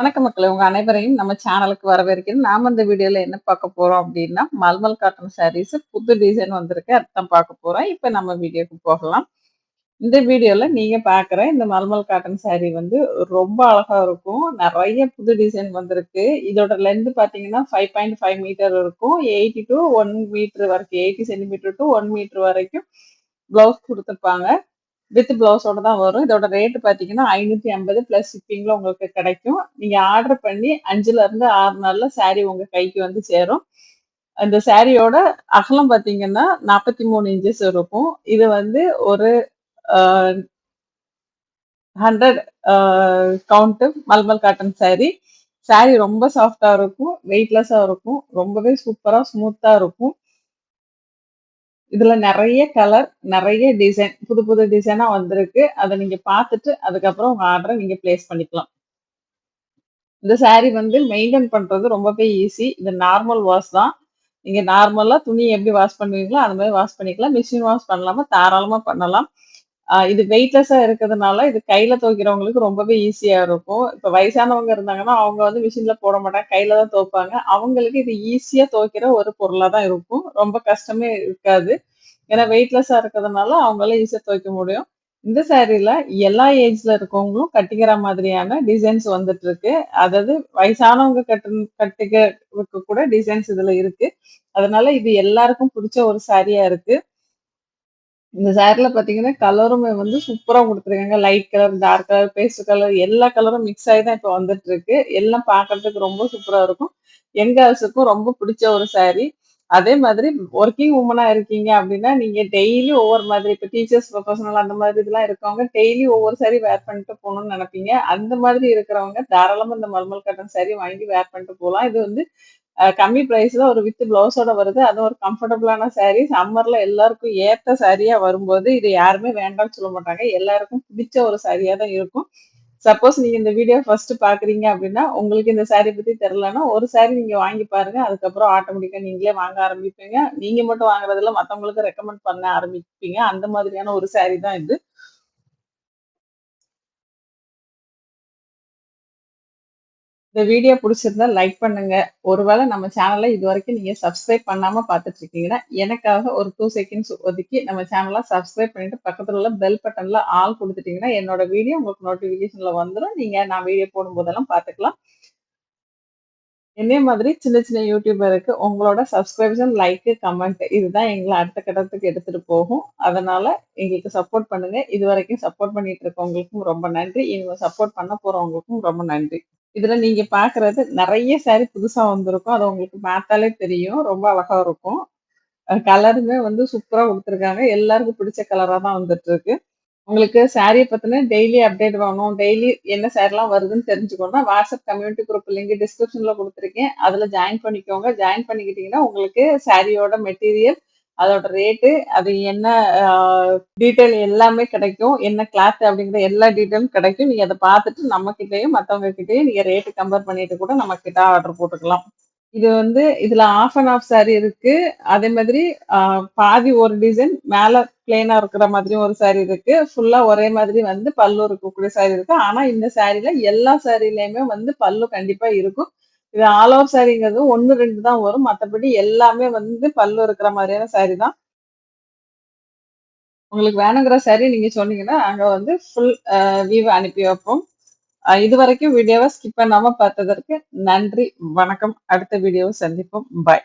வணக்கம் மக்கள் உங்க அனைவரையும் நம்ம சேனலுக்கு வரவேற்கிறோம் நாம இந்த வீடியோல என்ன பார்க்க போறோம் அப்படின்னா மல்மல் காட்டன் சாரீஸ் புது டிசைன் வந்திருக்கு. அதுதான் பார்க்க போறோம். இப்ப நம்ம வீடியோக்கு போகலாம். இந்த வீடியோல நீங்க பாக்குற இந்த மல்மல் காட்டன் சாரீ வந்து ரொம்ப அழகா இருக்கும். நிறைய புது டிசைன் வந்திருக்கு. இதோட லென்த் பாத்தீங்கன்னா ஃபைவ் பாயிண்ட் ஃபைவ் மீட்டர் இருக்கும். எயிட்டி டு ஒன் மீட்டர் வரைக்கும் eighty centimeter to one meter வரைக்கும் பிளவுஸ் கொடுத்துருப்பாங்க. வித் பிளவுஸோட தான் வரும். இதோட ரேட் பார்த்தீங்கன்னா ஐநூற்றி ஐம்பது ப்ளஸ் ஷிப்பிங்கில் உங்களுக்கு கிடைக்கும். நீங்கள் ஆர்டர் பண்ணி அஞ்சுலேருந்து ஆறு நாளில் சாரீ உங்கள் கைக்கு வந்து சேரும். அந்த சாரியோட அகலம் பார்த்தீங்கன்னா நாற்பத்தி மூணு இன்ச்சஸ் இருக்கும். இது வந்து ஒரு hundred count mulmul cotton sari sari ரொம்ப சாஃப்டாக இருக்கும். வெயிட்லெஸ்ஸாக இருக்கும். ரொம்பவே சூப்பராக ஸ்மூத்தாக இருக்கும். இதுல நிறைய கலர் நிறைய டிசைன் புது புது டிசைனா வந்திருக்கு. அதை நீங்க பார்த்துட்டு அதுக்கப்புறம் உங்க ஆர்டரை நீங்க பிளேஸ் பண்ணிக்கலாம். இந்த சாரீ வந்து மெயின்டைன் பண்றது ரொம்பவே ஈஸி இது நார்மல் வாஷ் தான். நீங்க நார்மலா துணி எப்படி வாஷ் பண்ணுவீங்களோ அது மாதிரி வாஷ் பண்ணிக்கலாம். மிஷின் வாஷ் பண்ணலாமா? தாராளமா பண்ணலாம். இது வெயிட்லெஸ்ஸா இருக்கிறதுனால இது கையில துவைக்கிறவங்களுக்கு ரொம்பவே ஈஸியா இருக்கும். இப்ப வயசானவங்க இருந்தாங்கன்னா அவங்க வந்து மிஷின்ல போட மாட்டாங்க கையில தான் துவைப்பாங்க. அவங்களுக்கு இது ஈஸியா துவைக்கிற ஒரு பொருளா தான் இருக்கும். ரொம்ப கஷ்டமே இருக்காது. ஏன்னா வெயிட்லெஸ்ஸா இருக்கிறதுனால அவங்களால ஈஸியா துவைக்க முடியும். இந்த சாரீல எல்லா ஏஜ்ல இருக்கவங்களும் கட்டிக்கிற மாதிரியான டிசைன்ஸ் வந்துட்டு இருக்கு அதாவது வயசானவங்க கட்டு கட்டிக்க கூட டிசைன்ஸ் இதுல இருக்கு. அதனால இது எல்லாருக்கும் பிடிச்ச ஒரு சாரியா இருக்கு. இந்த சேரீல பாத்தீங்கன்னா கலருமே வந்து சூப்பரா கொடுத்துருக்காங்க. Light colour dark colour paste colour எல்லா கலரும் மிக்ஸ் ஆகி தான் இப்போ வந்துட்டு இருக்கு எல்லாம் பாக்குறதுக்கு ரொம்ப சூப்பரா இருக்கும். எங்க கேர்ள்ஸுக்கும் ரொம்ப பிடிச்ச ஒரு saree. அதே மாதிரி ஒர்க்கிங் உமனா இருக்கீங்க அப்படின்னா நீங்க டெய்லி ஒவ்வொரு மாதிரி இப்போ டீச்சர்ஸ் ப்ரொஃபஷனல் அந்த மாதிரி இதெல்லாம் இருக்கவங்க டெய்லி ஒவ்வொரு சாரி வேர் பண்ணிட்டு போகணும்னு நினைப்பீங்க. அந்த மாதிரி இருக்கிறவங்க தாராளமா இந்த மல்மல் கட்டன் சாரி வாங்கி வேர் பண்ணிட்டு போகலாம். இது வந்து கம்மி ப்ரைஸில் ஒரு வித் ப்ளவுஸோட வருது. அது ஒரு கம்ஃபர்டபுளான சாரீ சம்மரில் எல்லாருக்கும் ஏற்ற சாரியாக வரும்போது இது யாருமே வேண்டாம்னு சொல்ல மாட்டாங்க. எல்லாருக்கும் பிடிச்ச ஒரு சாரியாக தான் இருக்கும். சப்போஸ் நீங்கள் இந்த வீடியோ ஃபர்ஸ்ட் பார்க்குறீங்க அப்படின்னா உங்களுக்கு இந்த saree பற்றி தெரிலன்னா ஒரு saree நீங்கள் வாங்கி பாருங்க. அதுக்கப்புறம் ஆட்டோமேட்டிக்காக நீங்களே வாங்க ஆரம்பிப்பீங்க. நீங்கள் மட்டும் வாங்குறதில்ல மற்றவங்களுக்கு ரெக்கமெண்ட் பண்ண ஆரம்பிப்பீங்க. அந்த மாதிரியான ஒரு saree தான் இது. இந்த வீடியோ பிடிச்சிருந்தா லைக் பண்ணுங்க. ஒருவேளை நம்ம சேனலை இது வரைக்கும் நீங்க சப்ஸ்கிரைப் பண்ணாம பார்த்துட்டு இருக்கீங்கன்னா எனக்காக ஒரு டூ செகண்ட்ஸ் ஒதுக்கி நம்ம சேனலை சப்ஸ்கிரைப் பண்ணிட்டு பக்கத்துல உள்ள பெல் பட்டன்ல ஆல் கொடுத்துட்டீங்கன்னா என்னோட வீடியோ உங்களுக்கு நோட்டிபிகேஷன்ல வந்துடும் நீங்க நான் வீடியோ போடும்போதெல்லாம் பார்த்துக்கலாம். என்னே மாதிரி சின்ன சின்ன யூடியூபருக்கு உங்களோட சப்ஸ்கிரிப்ஷன் லைக்கு கமெண்ட் இதுதான் எங்களை அடுத்த கட்டத்துக்கு எடுத்துட்டு போகும். அதனால எங்களுக்கு சப்போர்ட் பண்ணுங்க. இது வரைக்கும் சப்போர்ட் பண்ணிட்டு இருக்கவங்களுக்கும் ரொம்ப நன்றி. இவங்க சப்போர்ட் பண்ண போறவங்களுக்கும் ரொம்ப நன்றி. இதுல நீங்க பாக்குறது நிறைய சாரி புதுசா வந்திருக்கும். அது உங்களுக்கு பார்த்தாலே தெரியும். ரொம்ப அழகா இருக்கும். கலருமே வந்து சூப்பரா கொடுத்துருக்காங்க. எல்லாருக்கும் பிடிச்ச கலரா தான் வந்துட்டு இருக்கு. உங்களுக்கு சாரியை பத்தின டெய்லி அப்டேட் வேணும் டெய்லி என்ன சாரிலாம் வருதுன்னு தெரிஞ்சுக்கணும்னா வாட்ஸ்அப் கம்யூனிட்டி குரூப் லிங்க் டிஸ்கிரிப்ஷன்ல கொடுத்துருக்கேன். அதுல ஜாயின் பண்ணிக்கோங்க. ஜாயின் பண்ணிக்கிட்டீங்கன்னா உங்களுக்கு சாரியோட மெட்டீரியல் அதோட ரேட்டு அது என்ன டீட்டெயில் எல்லாமே கிடைக்கும். என்ன கிளாத் அப்படிங்கிற எல்லா டீட்டெயிலும் கிடைக்கும். நீங்க அதை பார்த்துட்டு நம்ம கிட்டயும் மற்றவங்க கிட்டயும் நீங்க ரேட்டு கம்பேர் பண்ணிட்டு கூட நம்ம கிட்ட ஆர்டர் போட்டுக்கலாம். இது வந்து இதுல ஆஃப் அண்ட் ஆஃப் சாரி இருக்கு. அதே மாதிரி பாதி ஒரு டிசைன் மேல பிளெயினா இருக்கிற மாதிரியும் ஒரு சாரி இருக்கு. ஃபுல்லா ஒரே மாதிரி வந்து பல்லு இருக்கக்கூடிய சாரி இருக்கு. ஆனா இந்த சாரில எல்லா சாரிலயுமே வந்து பல்லு கண்டிப்பா இருக்கும். இது ஆல் ஓவர் சாரிங்கிறது ஒன்னு ரெண்டு தான் வரும். மற்றபடி எல்லாமே வந்து பல்லு இருக்கிற மாதிரியான சாரி தான். உங்களுக்கு வேணுங்கிற சாரி நீங்க சொன்னீங்கன்னா நாங்க வந்து ஃபுல் வீவ் அனுப்பி வைப்போம். இது வரைக்கும் வீடியோவை ஸ்கிப் பண்ணாம பார்த்ததற்கு நன்றி வணக்கம். அடுத்த வீடியோவை சந்திப்போம். பாய்